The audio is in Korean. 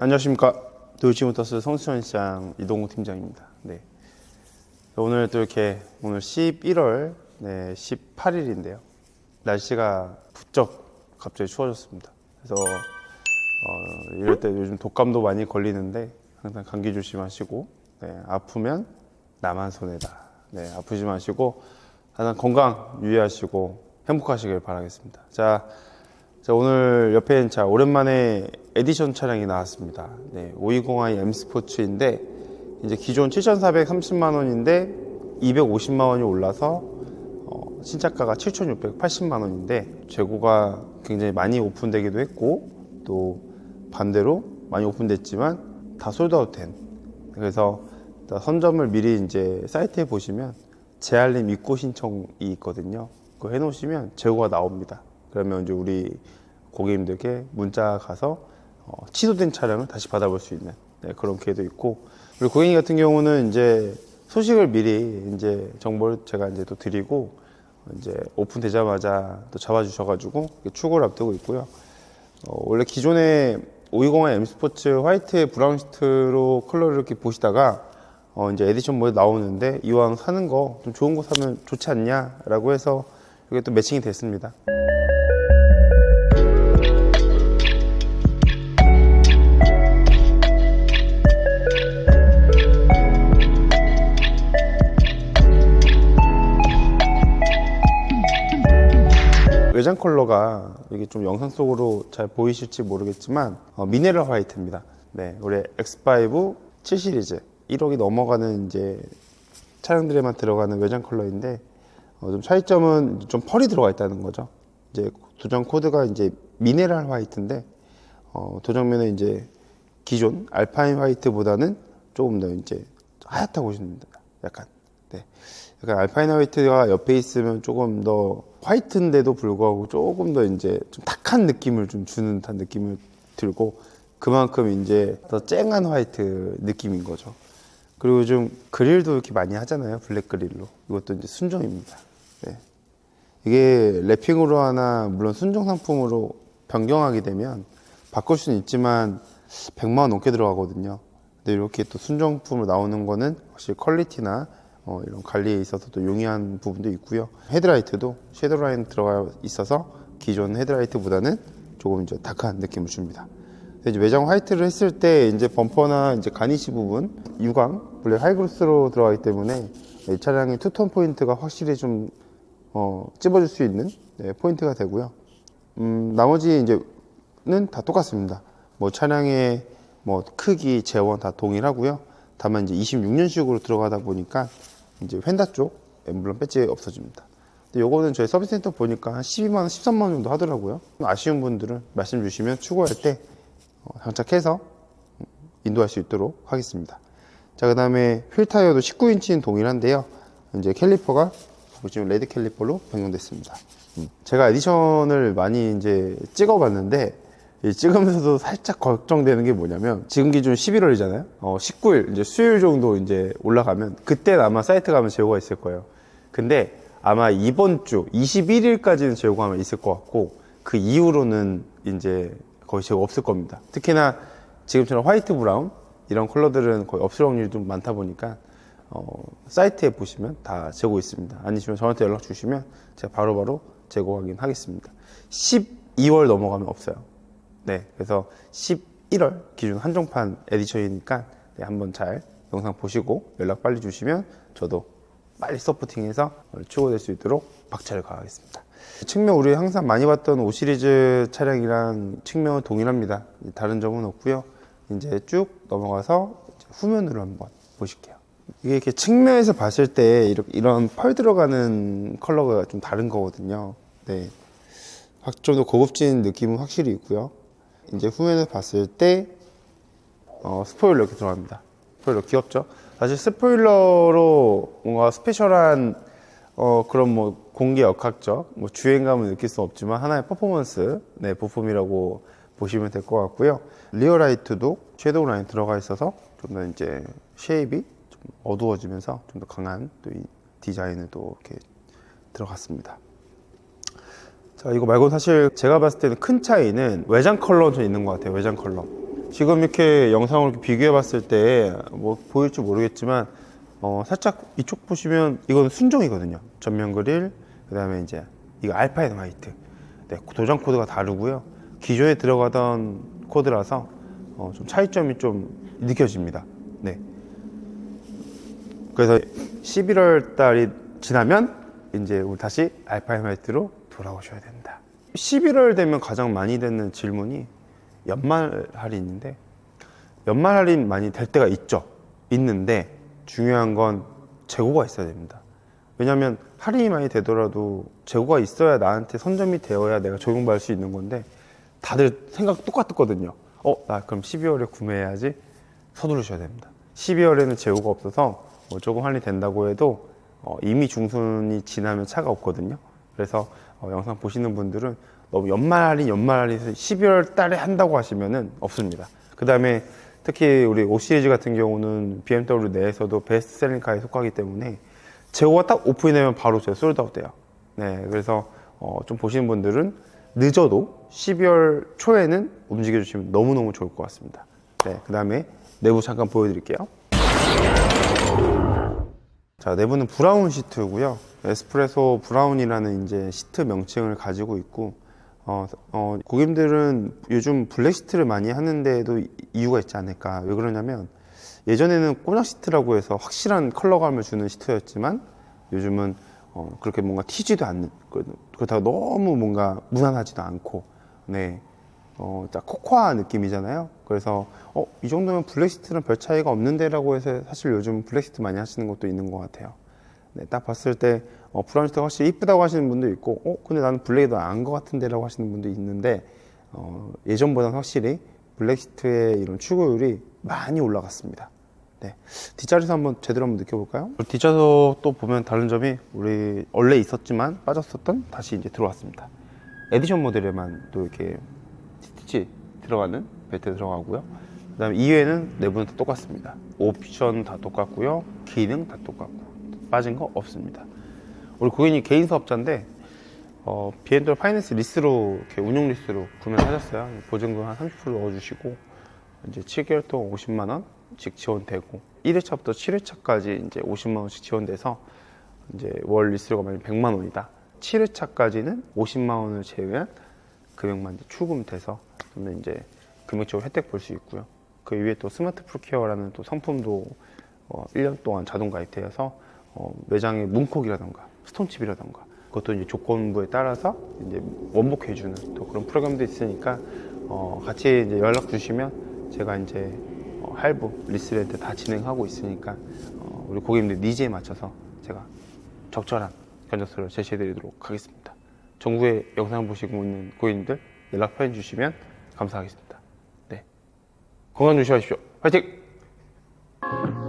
안녕하십니까 도이치모터스 성수천 시장 이동우 팀장입니다. 네. 오늘 또 이렇게 오늘 11월 네, 18일인데요. 날씨가 부쩍 갑자기 추워졌습니다. 그래서 어, 이럴 때 요즘 독감도 많이 걸리는데 항상 감기 조심하시고 네, 아프면 나만 손해다. 네, 아프지 마시고 항상 건강 유의하시고 행복하시길 바라겠습니다. 자, 자 오늘 옆에 자 오랜만에 에디션 차량이 나왔습니다. 네, 520i M 스포츠인데 이제 기존 7,430만 원인데 250만 원이 올라서 어, 신차가가 7,680만 원인데 재고가 굉장히 많이 오픈되기도 했고 또 반대로 많이 오픈됐지만 다 솔드아웃된 그래서 다 선점을 미리 이제 사이트에 보시면 재알림 입고 신청이 있거든요. 그거 해놓으시면 재고가 나옵니다. 그러면 이제 우리 고객님들께 문자 가서 어, 취소된 차량을 다시 받아볼 수 있는 네, 그런 기회도 있고 우리 고객님 같은 경우는 이제 소식을 미리 이제 정보를 제가 이제 또 드리고 이제 오픈되자마자 또 잡아주셔가지고 출고를 앞두고 있고요. 어, 원래 기존에 520의 M 스포츠 화이트 브라운 시트로 컬러를 이렇게 보시다가 어, 이제 에디션 모델 나오는데 이왕 사는 거 좀 좋은 거 사면 좋지 않냐라고 해서 이게 또 매칭이 됐습니다. 외장 컬러가 이게 좀 영상 속으로 잘 보이실지 모르겠지만 어, 미네랄 화이트입니다. 네, 우리 X5 7 시리즈 1억이 넘어가는 이제 차량들에만 들어가는 외장 컬러인데 어, 좀 차이점은 좀 펄이 들어가 있다는 거죠. 이제 도장 코드가 이제 미네랄 화이트인데 어, 도장면에 이제 기존 알파인 화이트보다는 조금 더 이제 하얗다고 보시면 됩니다. 약간. 네. 약간 알파인 화이트가 옆에 있으면 조금 더 화이트인데도 불구하고 조금 더 이제 좀 탁한 느낌을 좀 주는 듯한 느낌을 들고 그만큼 이제 더 쨍한 화이트 느낌인 거죠. 그리고 좀 그릴도 이렇게 많이 하잖아요. 블랙 그릴로. 이것도 이제 순정입니다. 네. 이게 랩핑으로 하나 물론 순정 상품으로 변경하게 되면 바꿀 수는 있지만 100만 원 넘게 들어가거든요. 근데 이렇게 또 순정품으로 나오는 거는 확실히 퀄리티나 어, 이런 관리에 있어서 또 용이한 부분도 있고요. 헤드라이트도 섀도우 라인 들어가 있어서 기존 헤드라이트보다는 조금 이제 다크한 느낌을 줍니다. 이제 외장 화이트를 했을 때 이제 범퍼나 이제 가니시 부분 유광 원래 하이그로스로 들어가기 때문에 이 차량의 투톤 포인트가 확실히 좀 어, 찝어줄 수 있는 네, 포인트가 되고요. 음, 나머지 이제는 다 똑같습니다. 뭐 차량의 뭐 크기, 재원 다 동일하고요. 다만 이제 26년식으로 들어가다 보니까 이제 휀다 쪽 엠블럼 배지 없어집니다. 근데 요거는 저희 서비스 센터 보니까 한 12만 원, 13만 원 정도 하더라고요. 아쉬운 분들은 말씀 주시면 추구할 때 어, 장착해서 인도할 수 있도록 하겠습니다. 자, 그 다음에 휠 타이어도 19인치는 동일한데요. 이제 캘리퍼가 보시면 레드 캘리퍼로 변경됐습니다. 음, 제가 에디션을 많이 이제 찍어봤는데 이 찍으면서도 살짝 걱정되는 게 뭐냐면 지금 기준 11월이잖아요. 어, 19일 이제 수요일 정도 이제 올라가면 그때는 아마 사이트 가면 재고가 있을 거예요. 근데 아마 이번 주 21일까지는 재고가 아마 있을 것 같고 그 이후로는 이제 거의 재고 없을 겁니다. 특히나 지금처럼 화이트 브라운 이런 컬러들은 거의 없을 확률이 좀 많다 보니까 어, 사이트에 보시면 다 재고 있습니다. 아니시면 저한테 연락 주시면 제가 바로바로 재고 확인하겠습니다. 12월 넘어가면 없어요. 네, 그래서 11월 기준 한정판 에디션이니까 네, 한번 잘 영상 보시고 연락 빨리 주시면 저도 빨리 서포팅해서 추구될 수 있도록 박차를 가하겠습니다. 측면 우리 항상 많이 봤던 5 시리즈 차량이랑 측면은 동일합니다. 다른 점은 없고요. 이제 쭉 넘어가서 이제 후면으로 한번 보실게요. 이게 이렇게 측면에서 봤을 때 이렇게 이런 펄 들어가는 컬러가 좀 다른 거거든요. 네. 좀 더 고급진 느낌은 확실히 있고요. 이제 후면에서 봤을 때 어, 스포일러 이렇게 들어갑니다. 스포일러 귀엽죠? 사실 스포일러로 뭔가 스페셜한 어, 그런 뭐 공개 역학적 뭐 주행감을 느낄 수 없지만 하나의 퍼포먼스 네, 부품이라고 보시면 될 것 같고요. 리어 라이트도 섀도우 라인 들어가 있어서 좀 더 이제 쉐입이 좀 어두워지면서 좀 더 강한 또 이 디자인을 또 이렇게 들어갔습니다. 자 이거 말고 사실 제가 봤을 때는 큰 차이는 외장 컬러 좀 있는 것 같아요 외장 컬러 지금 이렇게 영상을 이렇게 비교해 봤을 때 뭐 보일지 모르겠지만 어, 살짝 이쪽 보시면 이건 순정이거든요. 전면 그릴 그 다음에 이제 이거 알파 앤 화이트. 네, 도장 코드가 다르고요. 기존에 들어가던 코드라서 어, 좀 차이점이 좀 느껴집니다. 네. 그래서 11월 달이 지나면 이제 우리 다시 알파 앤 화이트로 돌아오셔야 된다. 11월 되면 가장 많이 되는 질문이 연말 할인인데 연말 할인 많이 될 때가 있죠. 있는데 중요한 건 재고가 있어야 됩니다. 왜냐하면 할인이 많이 되더라도 재고가 있어야 나한테 선점이 되어야 내가 적용받을 수 있는 건데 다들 생각 똑같거든요. 어, 나 그럼 12월에 구매해야지 서두르셔야 됩니다. 12월에는 재고가 없어서 뭐 조금 할인 된다고 해도 어, 이미 중순이 지나면 차가 없거든요. 그래서 어, 영상 보시는 분들은 너무 연말 할인, 연말 할인해서 12월 달에 한다고 하시면은 없습니다. 그 다음에 특히 우리 5 시리즈 같은 경우는 BMW 내에서도 베스트셀링카에 속하기 때문에 재고가 딱 오픈되면 바로 제가 솔드아웃 돼요. 네, 그래서 어, 좀 보시는 분들은 늦어도 12월 초에는 움직여 주시면 너무너무 좋을 것 같습니다. 네, 그 다음에 내부 잠깐 보여드릴게요. 자, 내부는 브라운 시트고요. 에스프레소 브라운이라는 이제 시트 명칭을 가지고 있고, 어, 어, 고객님들은 요즘 블랙 시트를 많이 하는데도 이유가 있지 않을까. 왜 그러냐면, 예전에는 꼬냑 시트라고 해서 확실한 컬러감을 주는 시트였지만, 요즘은 어, 그렇게 뭔가 튀지도 않는, 그- 그렇다고 너무 뭔가 무난하지도 않고, 네. 어, 딱 코코아 느낌이잖아요. 그래서 어, 이 정도면 블랙시트는 별 차이가 없는데라고 해서 사실 요즘 블랙시트 많이 하시는 것도 있는 것 같아요. 네, 딱 봤을 때 어, 브라운시트가 확실히 이쁘다고 하시는 분도 있고, 어, 근데 나는 블랙이 더 나은 것 같은데 라고 하시는 분도 있는데 어, 예전보다는 확실히 블랙시트의 이런 출고율이 많이 올라갔습니다. 네, 뒷자리에서 한번 제대로 한번 느껴볼까요? 뒷좌석 또 보면 다른 점이 우리 원래 있었지만 빠졌었던 다시 이제 들어왔습니다. 에디션 모델에만 또 이렇게 스티치 들어가는 벨트 들어가고요. 그 다음에 이외에는 내부는 다 똑같습니다. 옵션 다 똑같고요. 기능 다 똑같고 빠진 거 없습니다. 우리 고객님 개인 사업자인데 어, BMW 파이낸스 리스로 이렇게 운용 리스로 구매를 하셨어요. 보증금 한 30% 넣어주시고 이제 7개월 동안 50만 원씩 지원되고 1회차부터 7회차까지 이제 50만 원씩 지원돼서 이제 월 리스료가 만약 100만 원이다. 7회차까지는 50만 원을 제외한 금액만 출금돼서 그러면 이제 금액적으로 혜택 볼 수 있고요. 그 이후에 또 스마트 프로케어라는 또 상품도 어, 1년 동안 자동 가입되어서 어, 매장의 문콕이라던가 스톤칩이라던가 그것도 이제 조건부에 따라서 이제 원복해주는 또 그런 프로그램도 있으니까 어, 같이 이제 연락 주시면 제가 이제 어, 할부 리스렌트 다 진행하고 있으니까 어, 우리 고객님들 니즈에 맞춰서 제가 적절한 견적서를 제시해드리도록 하겠습니다. 정부의 영상 보시고 있는 고객님들 연락 표해 주시면 감사하겠습니다. 네. 건강 조심하십시오. 화이팅!